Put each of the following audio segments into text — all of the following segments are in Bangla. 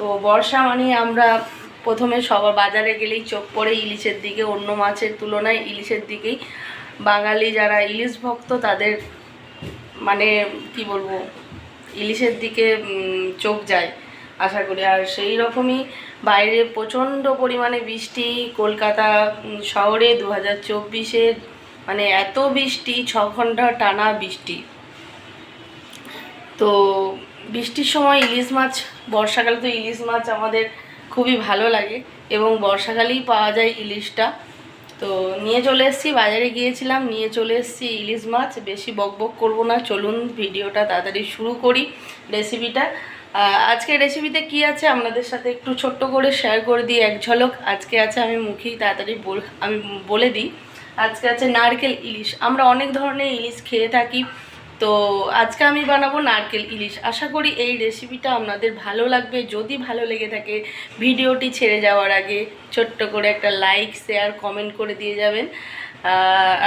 তো বর্ষা মানে আমরা প্রথমে সবার বাজারে গেলেই চোখ পড়ে ইলিশের দিকে, অন্য মাছের তুলনায় ইলিশের দিকেই। বাঙালি যারা ইলিশ ভক্ত, তাদের মানে কি বলব, ইলিশের দিকে চোখ যায়, আশা করি। আর সেই রকমই বাইরে প্রচণ্ড পরিমাণে বৃষ্টি, কলকাতা শহরে দু হাজার চব্বিশে মানে এত বৃষ্টি, ছ ঘণ্টা টানা বৃষ্টি। তো বৃষ্টির সময় ইলিশ মাছ, বর্ষাকালে তো ইলিশ মাছ আমাদের খুবই ভালো লাগে এবং বর্ষাকালেই পাওয়া যায় ইলিশটা। তো নিয়ে চলে এসেছি, বাজারে গিয়েছিলাম, নিয়ে চলে এসেছি ইলিশ মাছ। বেশি বক বক করব না, চলুন ভিডিওটা তাড়াতাড়ি শুরু করি রেসিপিটা। আজকে রেসিপিতে কি আছে আপনাদের সাথে একটু ছোট্ট করে শেয়ার করে দিই, এক ঝলক। আজকে আছে, আমি মুখেই তাড়াতাড়ি বল, আমি বলে দিই। আজকে আছে নারকেল ইলিশ। আমরা অনেক ধরনের ইলিশ খেয়ে থাকি তো আজকে আমি বানাবো নারকেল ইলিশ। আশা করি এই রেসিপিটা আপনাদের ভালো লাগবে। যদি ভালো লেগে থাকে ভিডিওটি ছেড়ে যাওয়ার আগে ছোট্ট করে একটা লাইক শেয়ার কমেন্ট করে দিয়ে যাবেন।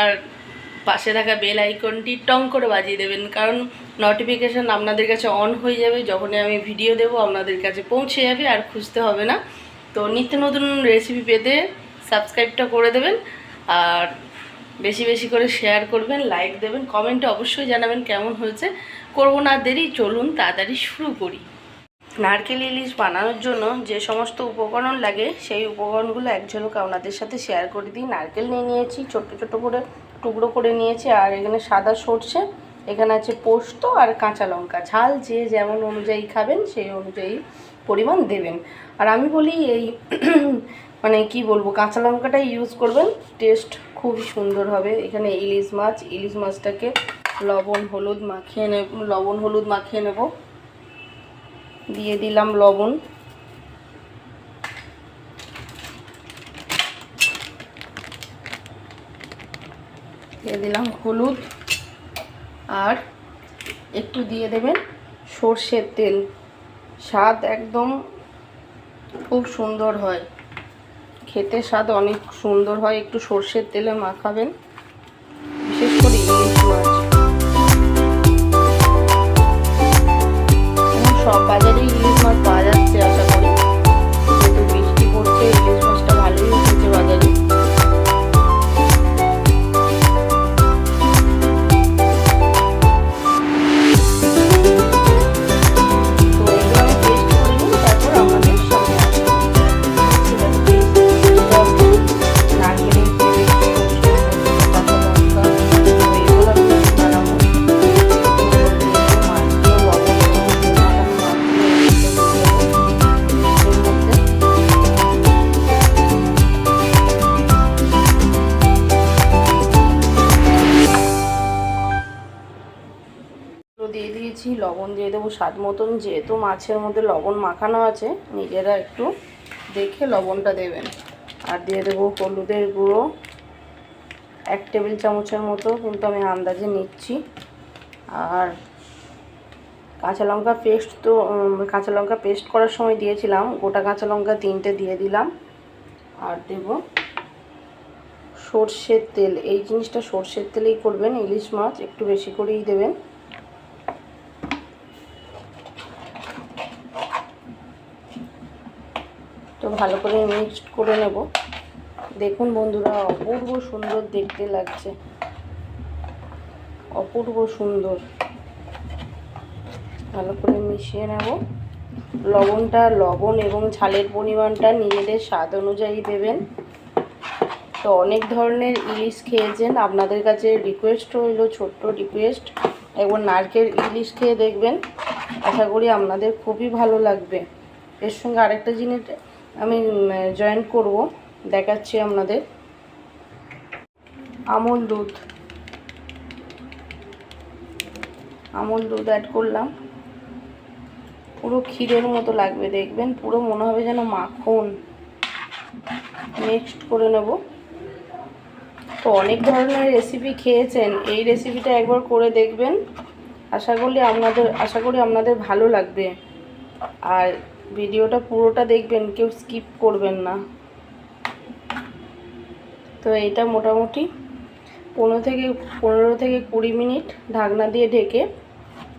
আর পাশে থাকা বেল আইকনটি টং করে বাজিয়ে দেবেন। কারণ নোটিফিকেশান আপনাদের কাছে অন হয়ে যাবে। যখনই আমি ভিডিও দেব, আপনাদের কাছে পৌঁছে যাবে আর খুঁজতে হবে না। তো নিত্য নতুন রেসিপি পেতে সাবস্ক্রাইবটা করে দেবেন। আর বেশি বেশি করে শেয়ার করবেন লাইক দেবেন কমেন্টে অবশ্যই জানাবেন কেমন হয়েছে। করব না দেরি, চলুন তাড়াতাড়ি শুরু করি। নারকেল ইলিশ বানানোর জন্য যে সমস্ত উপকরণ লাগে, সেই উপকরণগুলো এক আপনাদের সাথে শেয়ার করে দিই। নারকেল নিয়ে নিয়েছি, ছোট্ট ছোট্ট করে টুকরো করে নিয়েছি, আর এখানে সাদা সর্ষে, এখানে আছে পোস্ত আর কাঁচা লঙ্কা। ঝাল যে যেমন অনুযায়ী খাবেন, সেই অনুযায়ী পরিমাণ দেবেন। আর আমি বলি এই মানে কি বলব, কাঁচা লঙ্কাটাই ইউজ করবেন টেস্ট খুবই সুন্দর হবে। এখানে ইলিশ মাছ, ইলিশ মাছটাকে লবণ, হলুদ মাখিয়ে নেব, লবণ, হলুদ মাখিয়ে নেব। দিয়ে দিলাম লবণ। দিয়ে দিলাম হলুদ। আর একটু দিয়ে দেবেন সর্ষের তেল। স্বাদ একদম খুব সুন্দর হয়। খেতে স্বাদ অনেক সুন্দর হয়। একটু সর্ষের তেলে মাখাবেন। লবণ দিয়ে দেবো, স্বাদ মতন। যেহেতু মাছের মধ্যে লবণ মাখানো আছে, নিজেরা একটু দেখে লবণটা দেবেন। আর দিয়ে দেবো হলুদের গুঁড়ো। এক টেবিল চামচের মতো কিন্তু আমি আন্দাজে নিচ্ছি। আর কাঁচা লঙ্কা পেস্ট তো কাঁচা লঙ্কা পেস্ট করার সময় দিয়েছিলাম। গোটা কাঁচা লঙ্কা তিনটে দিয়ে দিলাম। আর দেব সর্ষের তেল। এই জিনিসটা সর্ষের তেলেই করবেন, ইলিশ মাছ একটু বেশি করেই দেবেন। ভালো করে মিক্সড করে নেব। দেখুন বন্ধুরা, অপূর্ব সুন্দর দেখতে লাগছে। অপূর্ব সুন্দর। ভালো করে মিশিয়ে নেব। লবণটা, লবণ এবং ঝালের পরিমাণটা নিজেদের স্বাদ অনুযায়ী দেবেন। তো অনেক ধরনের ইলিশ খেয়েছেন। আপনাদের কাছে রিকোয়েস্ট রইল, ছোট্ট রিকোয়েস্ট একবার নারকেল ইলিশ খেয়ে দেখবেন। আশা করি আপনাদের খুবই ভালো লাগবে। এর সঙ্গে আরেকটা জিনিস আমি জয়েন করব, দেখাচ্ছি আপনাদের। আমল দুধ। আমল দুধ অ্যাড করলাম। পুরো ক্ষীরের মতো লাগবে, দেখবেন। পুরো মনে হবে যেন মাখন। মিক্সড করে নেব। তো অনেক ধরনের রেসিপি খেয়েছেন। এই রেসিপিটা একবার করে দেখবেন। আশা করি আপনাদের, আশা করি আপনাদের ভালো লাগবে। আর ভিডিওটা পুরোটা দেখবেন, কেউ স্কিপ করবেন না। তো এটা মোটামুটি পনেরো থেকে পনেরো থেকে কুড়ি মিনিট ঢাকনা দিয়ে ঢেকে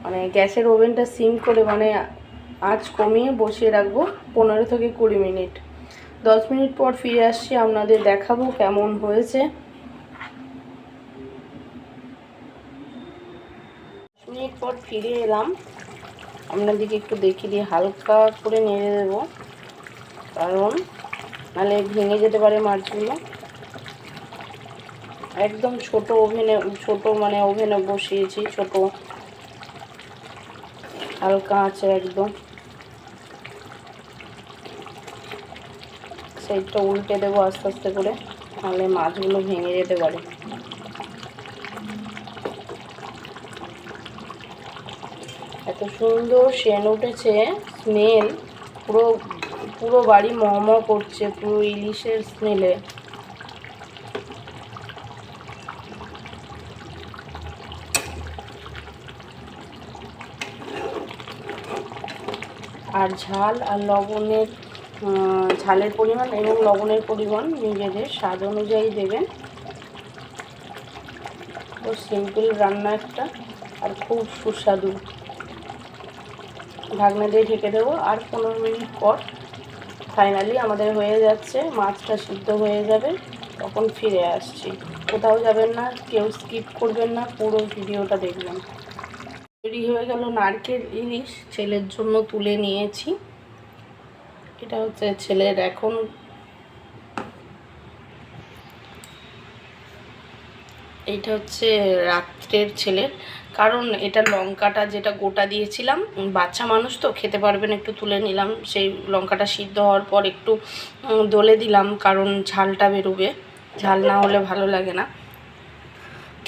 মানে গ্যাসের ওভেনটা সিম করে মানে আঁচ কমিয়ে বসিয়ে রাখব পনেরো থেকে কুড়ি মিনিট। দশ মিনিট পর ফিরে আসছি, আপনাদের দেখাবো কেমন হয়েছে। মিনিট পর ফিরে এলাম। আপনাদেরকে একটু দেখিয়ে দিয়ে হালকা করে নেড়ে দেবো। কারণ নাহলে ভেঙে যেতে পারে মাছগুলো। একদম ছোট ওভেনে, ছোট মানে ওভেনে বসিয়েছি, ছোট। হালকা আছে একদম। সাইডটা উল্টে দেবো আস্তে আস্তে করে নাহলে মাছগুলো ভেঙে যেতে পারে। এত সুন্দর সেন উঠেছে, স্মেল, পুরো পুরো বাড়ি মম করছে, পুরো ইলিশের স্মেলে। আর ঝাল আর লবণের ঝালের পরিমাণ এবং লবণের পরিমাণ নিজেদের স্বাদ অনুযায়ী দেবেন। ও সিম্পল রান্না একটা আর খুব সুস্বাদু। ঢাকনা দিয়ে ঢেকে দেবো। আর পনেরো মিনিট পর ফাইনালি আমাদের হয়ে যাচ্ছে, মাছটা সিদ্ধ হয়ে যাবে, তখন ফিরে আসছি। কোথাও যাবেন না, কেউ স্কিপ করবেন না, পুরো ভিডিওটা দেখবেন। তৈরি হয়ে গেল নারকেল ইলিশ, ছেলের জন্য তুলে নিয়েছি। এটা হচ্ছে ছেলের এখন এইটা হচ্ছে রাত্রের ছেলের কারণ এটা লঙ্কাটা যেটা গোটা দিয়েছিলাম বাচ্চা মানুষ তো, খেতে পারবেন একটু তুলে নিলাম। সেই লঙ্কাটা সিদ্ধ হওয়ার পর একটু দলে দিলাম, কারণ ঝালটা বেরোবে। ঝাল না হলে ভালো লাগে না।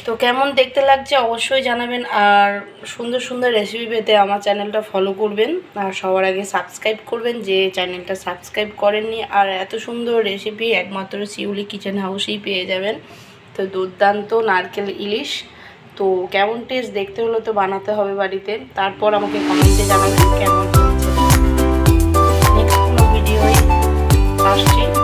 তো কেমন দেখতে লাগছে অবশ্যই জানাবেন, আর সুন্দর সুন্দর রেসিপি পেতে আমার চ্যানেলটা ফলো করবেন। আর সবার আগে সাবস্ক্রাইব করবেন, যে চ্যানেলটা সাবস্ক্রাইব করেননি। আর এত সুন্দর রেসিপি একমাত্র শিউলি কিচেন হাউসেই পেয়ে যাবেন। তো দুর্দান্ত নারকেল ইলিশ। তো কেমন টেস্ট দেখতে হলে তো বানাতে হবে বাড়িতে। তারপর আমাকে কমেন্টে জানাবেন কেমন হয়েছে। নেক্সট কোনো আসছি।